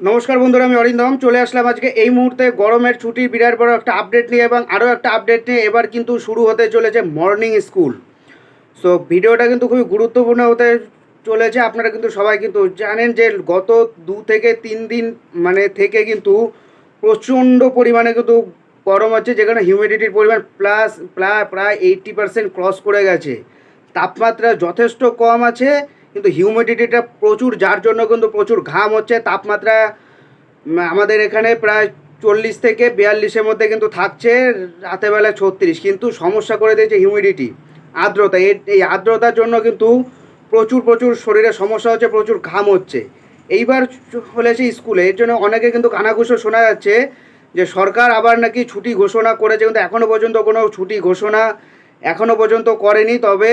নমস্কার বন্ধুরা, আমি অরিন্দম। চলে আসলাম আজকে এই মুহূর্তে গরমের ছুটি, বিরাট বড় একটা আপডেট নিয়ে এবং আরও একটা আপডেট নিয়ে এবার কিন্তু শুরু হতে চলেছে মর্নিং স্কুল সো ভিডিওটা কিন্তু খুবই গুরুত্বপূর্ণ হতে চলেছে। আপনারা কিন্তু সবাই কিন্তু জানেন যে গত দু থেকে তিন দিন মানে থেকে কিন্তু প্রচণ্ড পরিমাণে কিন্তু গরম হচ্ছে, যেখানে হিউমিডিটির পরিমাণ প্লাস প্রায় প্রায় এইট্টি পার্সেন্ট ক্রস করে গেছে। তাপমাত্রা যথেষ্ট কম আছে। কিন্তু হিউমিডিটিটা প্রচুর, যার জন্য কিন্তু প্রচুর ঘাম হচ্ছে, তাপমাত্রা আমাদের এখানে প্রায় চল্লিশ থেকে বিয়াল্লিশের মধ্যে কিন্তু থাকছে রাতেবেলা ছত্রিশ। কিন্তু সমস্যা করে দিয়েছে হিউমিডিটি আর্দ্রতা। এই আর্দ্রতার জন্য কিন্তু প্রচুর প্রচুর শরীরে সমস্যা হচ্ছে, প্রচুর ঘাম হচ্ছে। এইবার হলেছে স্কুলে, এর জন্য অনেকে কিন্তু কানাঘুষো শোনা যাচ্ছে যে সরকার আবার নাকি ছুটি ঘোষণা করেছে, কিন্তু এখনও পর্যন্ত কোনো ছুটি ঘোষণা এখনও পর্যন্ত করেনি। তবে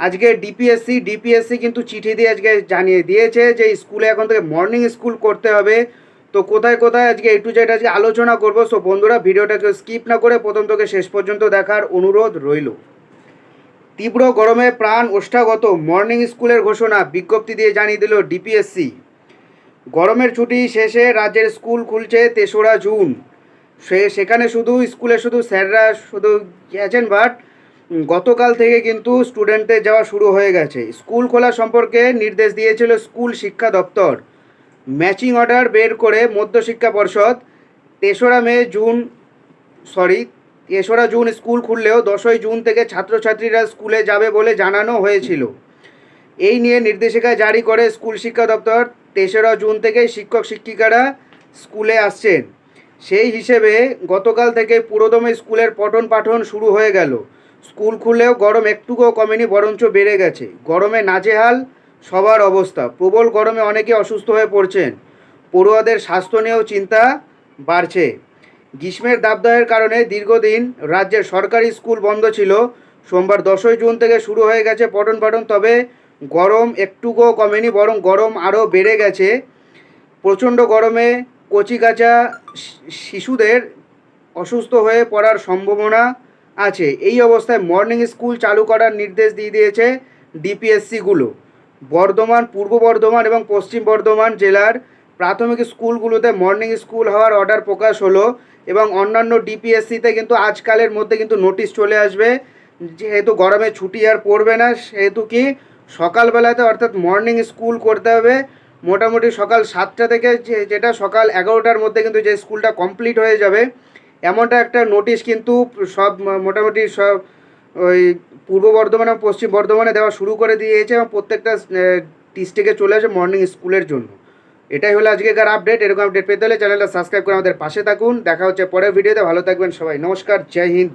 আজকে ডিপিএসসি ডিপিএসসি কিন্তু চিঠি দিয়ে আজকে জানিয়ে দিয়েছে যে স্কুলে এখন থেকে মর্নিং স্কুল করতে হবে। তো কোথায় কোথায় আজকে এ টু জেড আজকে আলোচনা করব। সো বন্ধুরা ভিডিওটাকে স্কিপ না করে প্রথম থেকে শেষ পর্যন্ত দেখার অনুরোধ রইল। তীব্র গরমে প্রাণ ওষ্ঠাগত মর্নিং স্কুলের ঘোষণা বিজ্ঞপ্তি দিয়ে জানিয়ে দিল ডিপিএসসি গরমের ছুটি শেষে রাজ্যের স্কুল খুলছে তেসরা জুন। সে সেখানে শুধু, স্কুলে শুধু স্যাররা শুধু গেছেন বাট গতকাল থেকে কিন্তু স্টুডেন্টদের যাওয়া শুরু হয়ে গেছে। স্কুল খোলা সম্পর্কে নির্দেশ দিয়েছিল স্কুল শিক্ষা দপ্তর। ম্যাচিং অর্ডার বের করে মধ্যশিক্ষা পর্ষদ তেসরা মে জুন সরি তেসরা জুন স্কুল খুললেও দশই জুন থেকে ছাত্রছাত্রীরা স্কুলে যাবে বলে জানানো হয়েছিল। এই নিয়ে নির্দেশিকা জারি করে স্কুল শিক্ষা দপ্তর। তেসরা জুন থেকে শিক্ষক শিক্ষিকারা স্কুলে আসছেন। সেই হিসেবে গতকাল থেকে পুরোদমে স্কুলের পঠন পাঠন শুরু হয়ে গেল। স্কুল খুললেও গরম একটুকুও কমেনি, বরঞ্চ বেড়ে গেছে। গরমে নাজেহাল সবার অবস্থা। প্রবল গরমে অনেকে অসুস্থ হয়ে পড়ছেন। পড়ুয়াদের স্বাস্থ্য নিয়েও চিন্তা বাড়ছে। গ্রীষ্মের দাবদাহের কারণে দীর্ঘদিন রাজ্যের সরকারি স্কুল বন্ধ ছিল। সোমবার দশই জুন থেকে শুরু হয়ে গেছে পঠন পাঠন, তবে গরম একটুকুও কমেনি, বরং গরম আরও বেড়ে গেছে। প্রচণ্ড গরমে কচিকাচা শিশুদের অসুস্থ হয়ে পড়ার সম্ভাবনা আছে। এই অবস্থায় মর্নিং স্কুল চালু করার নির্দেশ দিয়ে দিয়েছে ডিপিএসসিগুলো বর্ধমান, পূর্ব বর্ধমান এবং পশ্চিম বর্ধমান জেলার প্রাথমিক স্কুলগুলোতে মর্নিং স্কুল হওয়ার অর্ডার প্রকাশ হলো এবং অন্যান্য ডিপিএসসিতে কিন্তু আজকালের মধ্যে কিন্তু নোটিশ চলে আসবে। যেহেতু গরমে ছুটি আর পড়বে না, সেহেতু কি সকালবেলাতে অর্থাৎ মর্নিং স্কুল করতে হবে। মোটামুটি সকাল সাতটা থেকে যেটা সকাল এগারোটার মধ্যে কিন্তু যে স্কুলটা কমপ্লিট হয়ে যাবে এমনটা একটা নোটিশ কিন্তু সব মোটামুটি সব ওই পূর্ব বর্ধমান এবং পশ্চিম বর্ধমানে দেওয়া শুরু করে দিয়েছে এবং প্রত্যেকটা ডিস্ট্রিক্টে চলে আসে মর্নিং স্কুলের জন্য। এটাই হলো আজকেকার আপডেট এরকম আপডেট পেতে হলে চ্যানেলটা সাবস্ক্রাইব করে আমাদের পাশে থাকুন। দেখা হচ্ছে পরের ভিডিওতে ভালো থাকবেন সবাই। নমস্কার, জয় হিন্দ